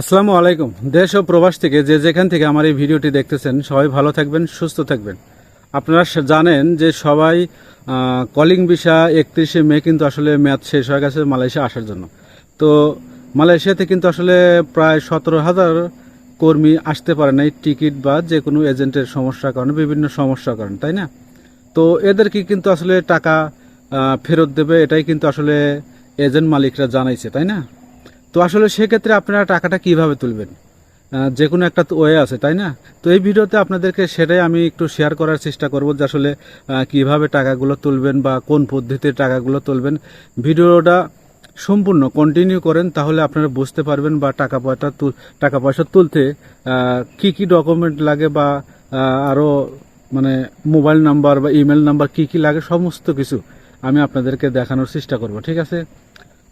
আসসালামু আলাইকুম। দেশ ও প্রবাস থেকে যে যেখান থেকে আমার এই ভিডিওটি দেখতেছেন, সবাই ভালো থাকবেন, সুস্থ থাকবেন। আপনারা জানেন যে সবাই কলিং ভিসা একত্রিশে মে কিন্তু আসলে মেয়াদ শেষ হয়ে গেছে মালয়েশিয়া আসার জন্য। তো মালয়েশিয়াতে কিন্তু আসলে প্রায় সতেরো হাজার কর্মী আসতে পারে না এই টিকিট বা যে কোনো এজেন্টের সমস্যার কারণে, বিভিন্ন সমস্যার কারণে, তাই না? তো এদেরকে কিন্তু আসলে টাকা ফেরত দেবে, এটাই কিন্তু আসলে এজেন্ট মালিকরা জানাইছে, তাই না? তো আসলে সেক্ষেত্রে আপনারা টাকাটা কীভাবে তুলবেন? যে কোনো একটা ওয়ে আছে, তাই না? তো এই ভিডিওতে আপনাদেরকে সেটাই আমি একটু শেয়ার করার চেষ্টা করব যে আসলে কীভাবে টাকাগুলো তুলবেন বা কোন পদ্ধতিতে টাকাগুলো তুলবেন। ভিডিওটা সম্পূর্ণ কন্টিনিউ করেন, তাহলে আপনারা বুঝতে পারবেন বা টাকা পয়সা টাকা পয়সা তুলতে কি কি ডকুমেন্ট লাগে বা আরও মানে মোবাইল নাম্বার বা ইমেল নাম্বার কি কি লাগে, সমস্ত কিছু আমি আপনাদেরকে দেখানোর চেষ্টা করব, ঠিক আছে?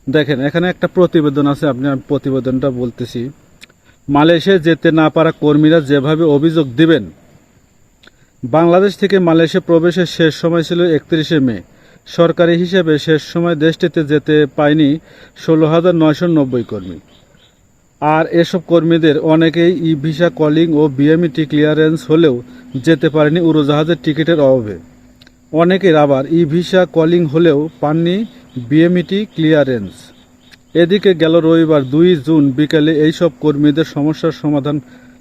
দেখেন, এখানে একটা প্রতিবেদন আছে, আপনি আমি প্রতিবেদনটা বলতেছি। মালয়েশিয়া যেতে না পারা কর্মীরা যেভাবে অভিযোগ দিবেন, বাংলাদেশ থেকে মালয়েশিয়া প্রবেশের শেষ সময় ছিল একত্রিশে মে। সরকারি হিসেবে শেষ সময় দেশটিতে যেতে পায়নি ষোলো হাজার নয়শো নব্বই কর্মী। আর এসব কর্মীদের অনেকেই ই ভিসা, কলিং ও বিএমইটি ক্লিয়ারেন্স হলেও যেতে পারেনি উড়োজাহাজের টিকিটের অভাবে। অনেকের আবার ই ভিসা, কলিং হলেও পাননি বিএমইটি ক্লিয়ারেন্স। এদিকে গেল রবিবার দুই জুন বিকেলে এইসব কর্মীদের সমস্যার সমাধান,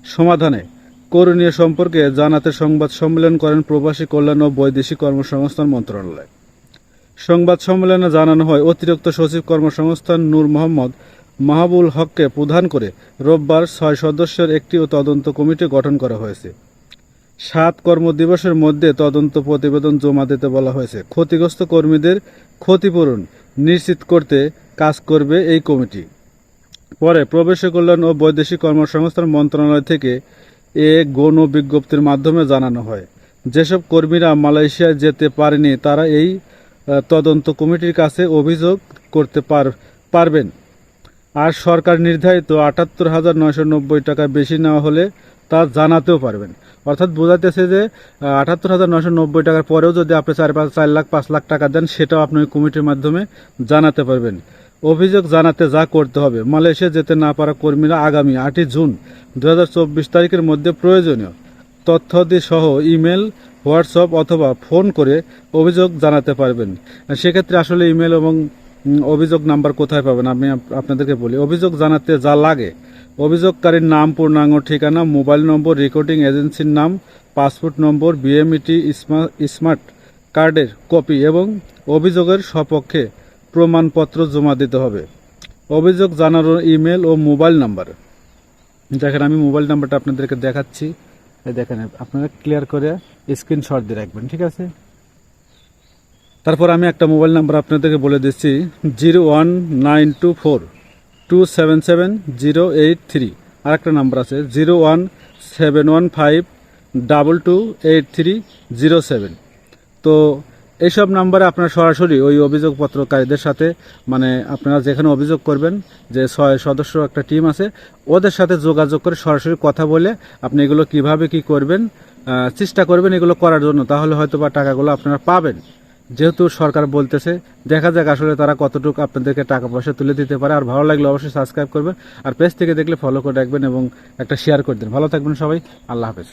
সমাধানে করণীয় সম্পর্কে জানাতে সংবাদ সম্মেলন করেন প্রবাসী কল্যাণ ও বৈদেশিক কর্মসংস্থান মন্ত্রণালয়। সংবাদ সম্মেলনে জানানো হয়, অতিরিক্ত সচিব কর্মসংস্থান নূর মোহাম্মদ মাহবুল হককে প্রধান করে রোববার ছয় সদস্যের একটি তদন্ত কমিটি গঠন করা হয়েছে। সাত কর্মদিবসের মধ্যে তদন্ত প্রতিবেদন জমা দিতে বলা হয়েছে। ক্ষতিগ্রস্ত কর্মীদের ক্ষতিপূরণ নিশ্চিত করতে কাজ করবে এই কমিটি। পরে প্রবেশ কল্যাণ ও বৈদেশিক কর্মসংস্থান মন্ত্রণালয় থেকে এ গণ বিজ্ঞপ্তির মাধ্যমে জানানো হয়। যেসব কর্মীরা মালয়েশিয়ায় যেতে পারেনি, তারা এই তদন্ত কমিটির কাছে অভিযোগ করতে পার- পারবেন। আর সরকার নির্ধারিত আটাত্তর হাজার নয়শো নব্বই টাকা বেশি নেওয়া হলে তা জানাতেও পারবেন। অর্থাৎ বোঝাতেছে যে আটাত্তর হাজার নশো নব্বই টাকার পরেও যদি আপনি চার পাঁচ চার লাখ, পাঁচ লাখ টাকা দেন, সেটাও আপনি কমিটির মাধ্যমে জানাতে পারবেন। অভিযোগ জানাতে যা করতে হবে, মালয়েশিয়া যেতে না পারা কর্মীরা আগামী আটই জুন দু হাজার চব্বিশ তারিখের মধ্যে প্রয়োজনীয় তথ্যাদি সহ ইমেল, হোয়াটসঅ্যাপ অথবা ফোন করে অভিযোগ জানাতে পারবেন। সেক্ষেত্রে আসলে ইমেল এবং অভিযোগ নাম্বার কোথায় পাবেন? আমি আপনাদেরকে বলি, অভিযোগ জানাতে যা লাগে অভিযোগকারীর নাম, পূর্ণাঙ্গ ঠিকানা, মোবাইল নম্বর, রেকর্ডিং এজেন্সির নাম, পাসপোর্ট নম্বর, বিএমইটি স্মার্ট কার্ডের কপি এবং অভিযোগের সপক্ষে প্রমাণপত্র জমা দিতে হবে। অভিযোগ জানানোর ইমেল ও মোবাইল নাম্বার। দেখেন, আমি মোবাইল নাম্বারটা আপনাদেরকে দেখাচ্ছি। দেখেন, আপনারা ক্লিয়ার করে স্ক্রিনশট দিয়ে রাখবেন, ঠিক আছে? তারপর আমি একটা মোবাইল নাম্বার আপনাদেরকে বলে দিচ্ছি, zero one nine two four. Two seven seven zero eight three আর একটা নাম্বার আছে zero one seven one five double two eight three zero seven তো এইসব নাম্বারে আপনারা সরাসরি ওই অভিযোগপত্রকারীদের সাথে মানে আপনারা যেখানে অভিযোগ করবেন যে ছয় সদস্য একটা টিম আছে, ওদের সাথে যোগাযোগ করে সরাসরি কথা বলে আপনি এগুলো কীভাবে কি করবেন চেষ্টা করবেন এগুলো করার জন্য, তাহলে হয়তো বা টাকাগুলো আপনারা পাবেন। যেহেতু সরকার বলতেছে, দেখা যাক আসলে তারা কতটুকু আপনাদেরকে টাকা পয়সা তুলে দিতে পারে। আর ভালো লাগলে অবশ্যই সাবস্ক্রাইব করবেন, আর পেজ থেকে দেখলে ফলো করে রাখবেন এবং একটা শেয়ার করে দেন ভালো থাকবেন সবাই, আল্লাহ হাফেজ।